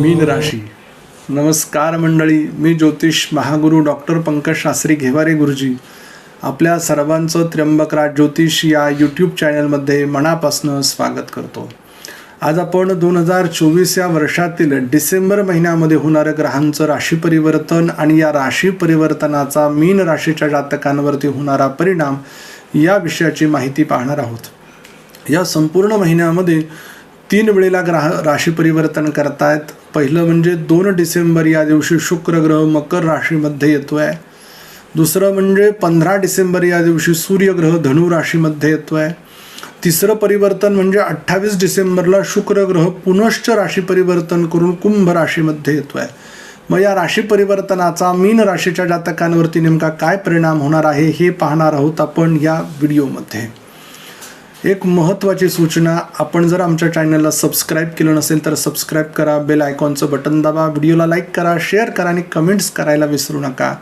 मीन राशी. नमस्कार मंडळी मी ज्योतिष महागुरु डॉक्टर पंकज शास्त्री घेवारे गुरुजी. आपल्या सर्वांचं त्र्यंबकराज ज्योतिष या यूट्यूब चॅनलमध्ये मनापासून स्वागत करतो. आज आपण दोन हजार चोवीस या वर्षातील डिसेंबर महिन्यामध्ये होणारं ग्रहांचं राशी परिवर्तन आणि या राशी परिवर्तनाचा मीन राशीच्या जातकांवरती होणारा परिणाम या विषयाची माहिती पाहणार आहोत. या संपूर्ण महिन्यामध्ये तीन वेळेला ग्राह राशी परिवर्तन करतायत. पहिलं म्हणजे दोन डिसेंबर या दिवशी शुक्र ग्रह मकर राशीमध्ये येतो आहे दुसरं म्हणजे पंधरा डिसेंबर या दिवशी सूर्यग्रह धनु राशीमध्ये येतो आहे तिसरं परिवर्तन म्हणजे अठ्ठावीस डिसेंबरला शुक्र ग्रह पुनश्च राशी परिवर्तन करून कुंभ राशीमध्ये येतो आहे मग या राशी परिवर्तनाचा मीन राशीच्या जातकांवरती नेमका काय परिणाम होणार आहे हे पाहणार आहोत आपण या व्हिडिओमध्ये. एक महत्त्वाची सूचना आपण जर आमच्या चॅनलला सबस्क्राईब केलं नसेल तर सबस्क्राईब करा बेल आयकॉनचं बटन दाबा व्हिडिओला लाईक करा शेअर करा आणि कमेंट्स करायला विसरू नका.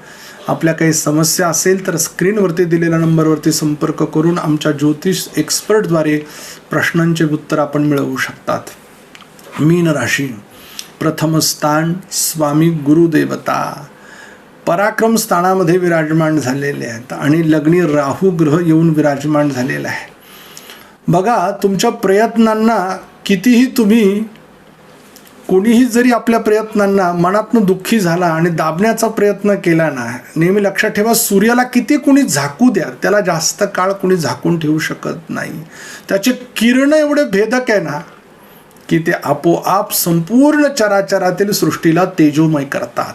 आपल्या काही समस्या असेल तर स्क्रीनवरती दिलेल्या नंबरवरती संपर्क करून आमच्या ज्योतिष एक्सपर्टद्वारे प्रश्नांचे उत्तर आपण मिळवू शकतात. मीन राशी प्रथम स्थान स्वामी गुरुदेवता. पराक्रम स्थानामध्ये विराजमान झालेले आहेत आणि लग्नी राहू ग्रह येऊन विराजमान झालेला आहे बघा तुमच्या प्रयत्नांना कितीही तुम्ही कोणीही जरी आपल्या प्रयत्नांना मनातनं दुःखी झाला आणि दाबण्याचा प्रयत्न केला ना नेहमी लक्षात ठेवा सूर्याला किती कुणी झाकू द्या त्याला जास्त काळ कुणी झाकून ठेवू शकत नाही. त्याचे किरण एवढे भेदक आहे ना की ते आपोआप संपूर्ण चराचरातील सृष्टीला तेजोमय करतात.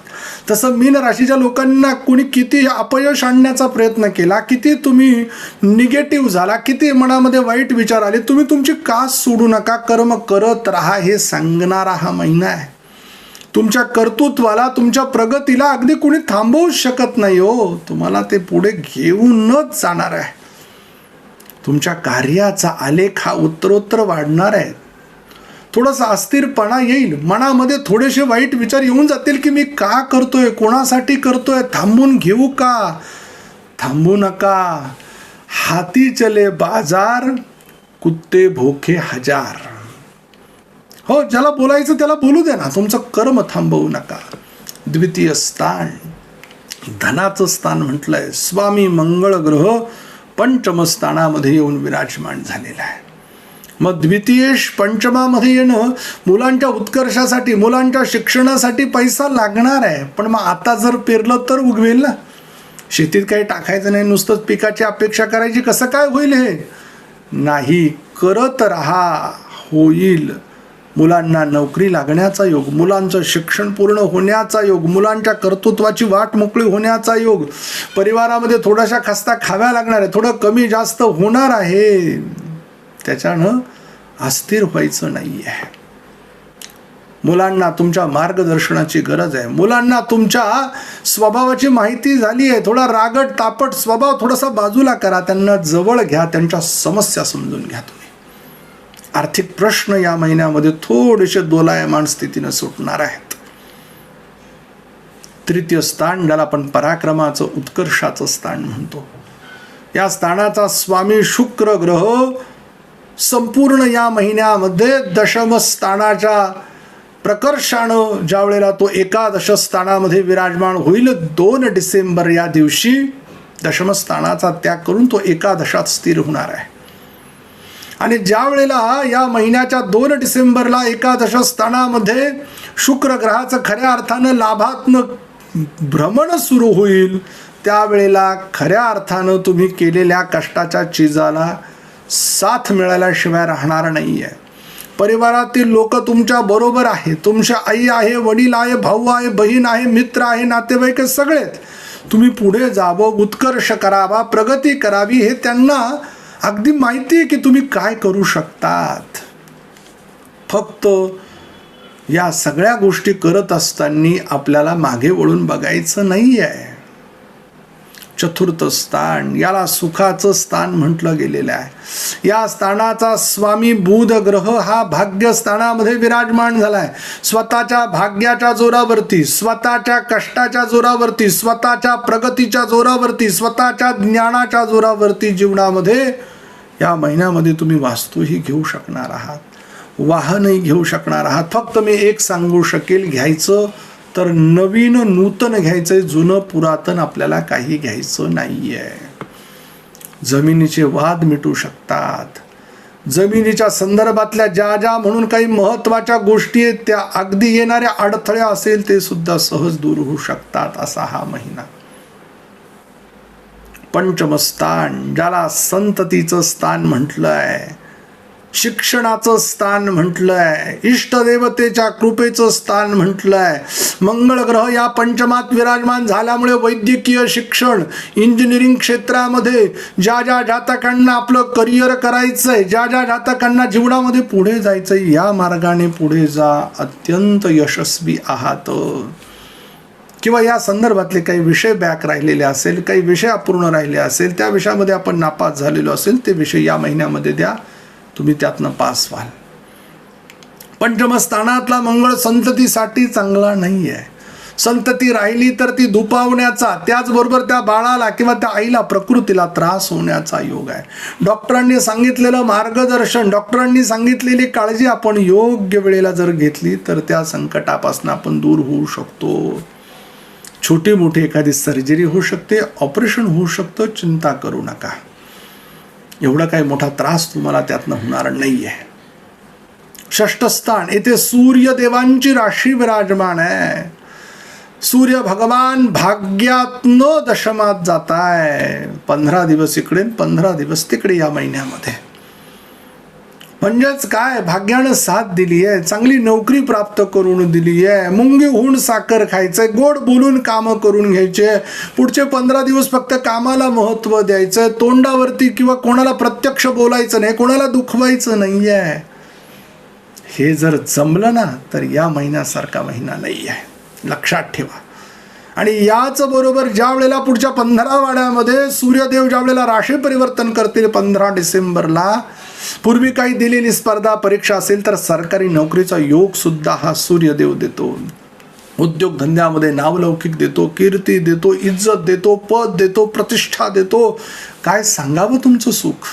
तसं मीन राशीच्या लोकांना कोणी किती अपयश आणण्याचा प्रयत्न केला किती तुम्ही निगेटिव्ह झाला किती मनामध्ये वाईट विचार आले तुम्ही तुमची कास सोडू नका कर्म करत राहा हे सांगणारा हा महिना आहे. तुमच्या कर्तृत्वाला तुमच्या प्रगतीला अगदी कुणी थांबवू शकत नाही हो. तुम्हाला ते पुढे घेऊनच जाणार आहे. तुमच्या कार्याचा आलेख हा उत्तरोत्तर वाढणार आहे. थोडासा अस्थिरपणा येईल. मनामध्ये थोडेसे वाईट विचार येऊन जातील की मी का करतोय कोणासाठी करतोय थांबून घेऊ का? थांबू नका. हाती चले बाजार कुत्ते भोके हजार. हो ज्याला बोलायचं त्याला बोलू दे ना. तुमचं कर्म थांबवू नका. द्वितीय स्थान. धनाचं स्थान म्हटलंय. स्वामी मंगळ ग्रह पंचमस्थानामध्ये येऊन विराजमान झालेला आहे. मग द्वितीयेश पंचमामध्ये येणं मुलांच्या उत्कर्षासाठी मुलांच्या शिक्षणासाठी पैसा लागणार आहे. पण मग आता जर पेरलं तर उगवेल ना. शेतीत काही टाकायचं नाही नुसतंच पिकाची अपेक्षा करायची. कसं काय होईल हे? नाही करत राहा होईल. मुलांना नोकरी लागण्याचा योग मुलांचं शिक्षण पूर्ण होण्याचा योग मुलांच्या कर्तृत्वाची वाट मोकळी होण्याचा योग. परिवारामध्ये थोड्याशा खस्ता खाव्या लागणार आहे थोडं कमी जास्त होणार आहे. त्याच्यानं अस्थिर व्हायचं नाही आहे मुलांना तुमच्या मार्गदर्शनाची गरज आहे. मुलांना तुमच्या स्वभावाची माहिती झाली आहे. थोडा रागट तापट स्वभाव थोडासा बाजूला करा. त्यांना जवळ घ्या. त्यांच्या समस्या समजून घ्या तुम्ही. आर्थिक प्रश्न या महिन्यामध्ये थोडेसे दोलायमान स्थितीनं सुटणार आहेत. तृतीय स्थान ज्याला आपण पराक्रमाचं उत्कर्षाचं स्थान म्हणतो. या स्थानाचा स्वामी शुक्र ग्रह संपूर्ण या महिन्यामध्ये दशमस्थानाच्या प्रकर्षानं ज्या वेळेला तो एकादश स्थानामध्ये विराजमान होईल दोन डिसेंबर या दिवशी दशमस्थानाचा त्याग करून तो एकादशात स्थिर होणार आहे. आणि ज्या वेळेला या महिन्याच्या दोन डिसेंबरला एकादश स्थानामध्ये शुक्र ग्रहाचं खऱ्या अर्थानं लाभात्मक भ्रमण सुरू होईल त्यावेळेला खऱ्या अर्थानं तुम्ही केलेल्या कष्टाच्या चिजाला साथ मिळाल्याशिवाय राहणार नाही आहे परिवारातील लोक तुमच्या बरोबर आहे तुमच्या आई आहे वडील आहे भाऊ आहे बहीण आहे मित्र आहे नातेवाईक सगळेच. तुम्ही पुढे जावं उत्कर्ष करावा प्रगती करावी हे त्यांना अगदी माहिती आहे की तुम्ही काय करू शकतात. फक्त या सगळ्या गोष्टी करत असताना आपल्याला मागे वळून बघायचं नाही आहे चतुर्थ स्थान याला सुखाचं स्थान म्हटलं गेलेलं आहे. या स्थानाचा स्वामी बुध ग्रह हा भाग्य स्थानामध्ये विराजमान आहे स्वतःच्या भाग्याच्या जोरावरती स्वतःच्या कष्टाच्या जोरावरती स्वतःच्या प्रगतीच्या जोरावरती स्वतःच्या ज्ञानाच्या जोरावरती जीवनामध्ये या महिन्यामध्ये तुम्ही वास्तूही घेऊ शकणार आहात. वाहनही घेऊ शकणार आहात. फक्त मी एक सांगू शकेल घ्यायचं तर नवीन नूतन घ्यायचंय जुनं पुरातन आपल्याला काही घ्यायचं नाहीये. जमिनीचे वाद मिटू शकतात. जमिनीच्या संदर्भातल्या ज्या ज्या म्हणून काही महत्त्वाच्या गोष्टी आहेत त्या अगदी येणाऱ्या अडथळ्या असेल ते सुद्धा सहज दूर होऊ शकतात असा हा महिना. पंचमस्थान ज्याला संततीचं स्थान म्हटलंय शिक्षणाचं स्थान म्हटलंय इष्टदेवतेच्या कृपेचं स्थान म्हटलंय. मंगळ ग्रह या पंचमात विराजमान झाल्यामुळे वैद्यकीय शिक्षण इंजिनिअरिंग क्षेत्रामध्ये ज्या ज्या जातकांना आपलं करिअर करायचंय ज्या ज्या जातकांना जीवनामध्ये पुढे जायचंय या मार्गाने पुढे जा. अत्यंत यशस्वी आहात. किंवा या संदर्भातले काही विषय बॅक राहिलेले असेल काही विषय अपूर्ण राहिले असेल त्या विषयामध्ये आपण नापास झालेलो असेल ते विषय या महिन्यामध्ये द्या. तुम्ही त्यातनं पास व्हाल. पंचमस्थानातला मंगळ संततीसाठी चांगला नाही आहे संतती राहिली तर ती दुपावण्याचा त्याचबरोबर त्या बाळाला किंवा त्या आईला प्रकृतीला त्रास होण्याचा योग आहे. डॉक्टरांनी सांगितलेलं मार्गदर्शन डॉक्टरांनी सांगितलेली काळजी आपण योग्य वेळेला जर घेतली तर त्या संकटापासून आपण दूर होऊ शकतो. छोटी मोठी एखादी सर्जरी होऊ शकते ऑपरेशन होऊ शकतं चिंता करू नका. एवढा काही मोठा त्रास तुम्हाला त्यातनं होणार नाही आहे षष्ठस्थान येथे सूर्यदेवांची राशी विराजमान आहे. सूर्य भगवान भाग्यातनं दशमात जात आहे पंधरा दिवस इकडे पंधरा दिवस तिकडे या महिन्यामध्ये. म्हणजेच काय? भाग्यानं साथ दिली आहे चांगली नोकरी प्राप्त करून दिली आहे मुंगी ऊन साखर खायचंय गोड बोलून कामं करून घ्यायचे पुढचे पंधरा दिवस फक्त कामाला महत्त्व द्यायचं तोंडावरती किंवा कोणाला प्रत्यक्ष बोलायचं नाही कोणाला दुखवायचं नाही आहे हे जर जमलं ना तर या महिन्यासारखा महिना नाही आहे. लक्षात ठेवा. आणि याच बरोबर ज्या वेळेला पुढच्या पंधरा वाड्यामध्ये सूर्यदेव ज्या वेळेला राशी परिवर्तन करतील पंधरा डिसेंबरला पूर्वी काही दिलेली स्पर्धा परीक्षा असेल तर सरकारी नोकरीचा योग सुद्धा हा सूर्यदेव देतो. उद्योगधंद्यामध्ये नावलौकिक देतो कीर्ती देतो इज्जत देतो पद देतो प्रतिष्ठा देतो. काय सांगावं तुमचं सुख?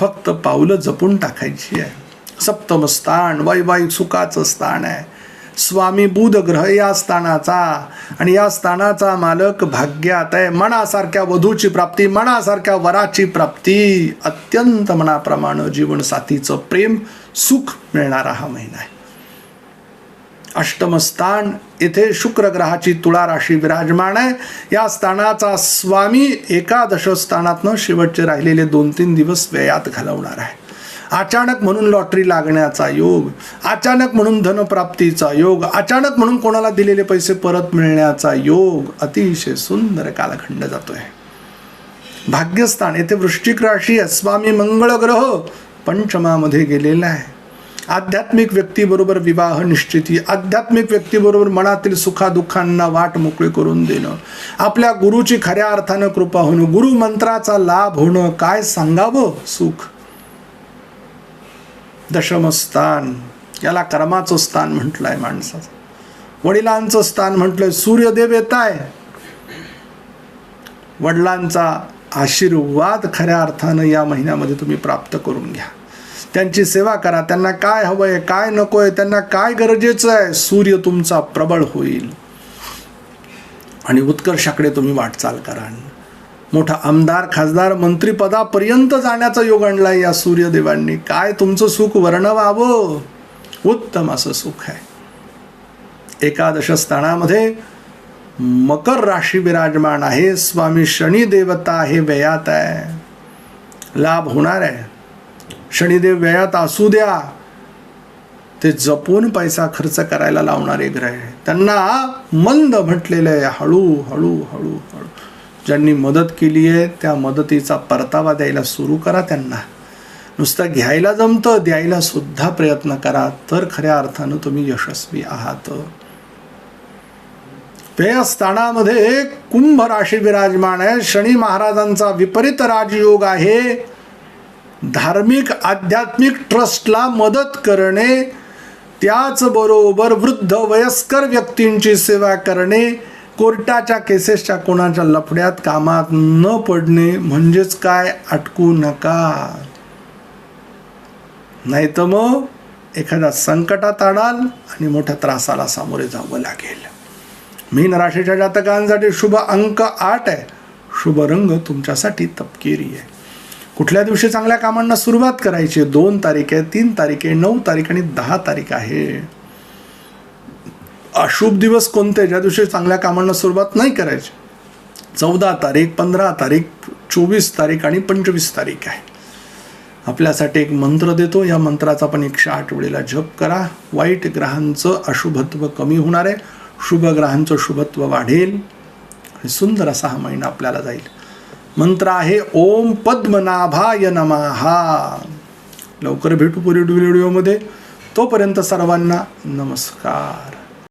फक्त पावलं जपून टाकायची आहे. सप्तम स्थान वैवाहिक सुखाचं स्थान आहे. स्वामी बुध ग्रह या स्थानाचा. आणि या स्थानाचा मालक भाग्यात आहे. मनासारख्या वधूची प्राप्ती मनासारख्या वराची प्राप्ती. अत्यंत मनाप्रमाणे जीवनसाथीचं प्रेम सुख मिळणारा हा महिना आहे. अष्टमस्थान येथे शुक्र ग्रहाची तुळा राशी विराजमान आहे. या स्थानाचा स्वामी एकादश स्थानातनं शेवटचे राहिलेले दोन तीन दिवस व्ययात घालवणार आहे. अचानक म्हणून लॉटरी लागण्याचा योग अचानक म्हणून धनप्राप्तीचा योग अचानक म्हणून कोणाला दिलेले पैसे परत मिळण्याचा योग अतिशय सुंदर कालखंड जातोय. भाग्यस्थान येथे वृश्चिक राशी स्वामी मंगळ ग्रह पंचमामध्ये गेलेला आहे. आध्यात्मिक व्यक्तीबरोबर विवाह निश्चिती. आध्यात्मिक व्यक्तीबरोबर मनातील सुखादुःखांना वाट मोकळी करून देणं. आपल्या गुरुची खऱ्या अर्थानं कृपा होणं. गुरु मंत्राचा लाभ होणं. काय सांगावं? सुख. दशमस्थान याला कर्माचं स्थान म्हटलंय माणसाचं. वडिलांचं स्थान म्हटलंय सूर्यदेव येत आहे वडिलांचा आशीर्वाद खऱ्या अर्थानं या महिन्यामध्ये तुम्ही प्राप्त करून घ्या. त्यांची सेवा करा. त्यांना काय हवंय काय नकोय त्यांना काय गरजेचं आहे सूर्य तुमचा प्रबळ होईल. आणि उत्कर्षाकडे तुम्ही वाटचाल कराल. मोठा आमदार खासदार मंत्रीपदापर्यंत जाण्याचा योग आणलाय या सूर्यदेवांनी. काय तुमचं सुख वर्णवावं? उत्तम असं सुख आहे. एकादश स्थानामध्ये मकर राशी विराजमान आहे. स्वामी शनी देवता हे व्ययात आहे. लाभ होणार आहे. शनिदेव व्ययात असू द्या. ते जपून पैसा खर्च करायला लावणारे ग्रह आहे त्यांना मंद म्हटलेलं आहे. हळू हळू हळू हळू. ज्यांनी मदत केली आहे त्या मदतीचा परतावा द्यायला सुरू करा त्यांना. नुसतं घ्यायला जमतं द्यायला सुद्धा प्रयत्न करा तर खऱ्या अर्थानं तुम्ही यशस्वी आहात. व्ययस्थानामध्ये कुंभ राशी विराजमान आहे. शनी महाराजांचा विपरीत राजयोग आहे. धार्मिक आध्यात्मिक ट्रस्टला मदत करणे त्याचबरोबर वृद्ध वयस्कर व्यक्तींची सेवा करणे कोर्टाच्या केसेसच्या कोणाच्या लफड्यात कामात न पडणे म्हणजेच काय? अटकू नका. नाही तर मग एखाद्या संकटात आडाल आणि मोठ्या त्रासाला सामोरे जावं लागेल. मीन राशीच्या जातकांसाठी शुभ अंक आठ आहे. शुभ रंग तुमच्यासाठी तपकिरी आहे. कुठल्या दिवशी चांगल्या कामांना सुरुवात करायची? आहे? दोन तारीख आहे तीन तारीख आहे नऊ तारीख आणि दहा तारीख आहे. अशुभ दिवस कोणते? ज्या दिवशी चांगल्या कामांना सुरुवात नाही करायची. चौदा तारीख पंधरा तारीख चोवीस तारीख आणि पंचवीस तारीख आहे. आपल्यासाठी एक मंत्र देतो. या मंत्राचा पण एकशे आठ वेळेला जप करा. वाईट ग्रहांचं अशुभत्व कमी होणार आहे. शुभ ग्रहांचं शुभत्व वाढेल. आणि सुंदर असा हा महिना आपल्याला जाईल. मंत्र आहे ओम पद्मनाभाय नमहा लवकर भेटू पुढील व्हिडिओमध्ये. तोपर्यंत सर्वांना नमस्कार.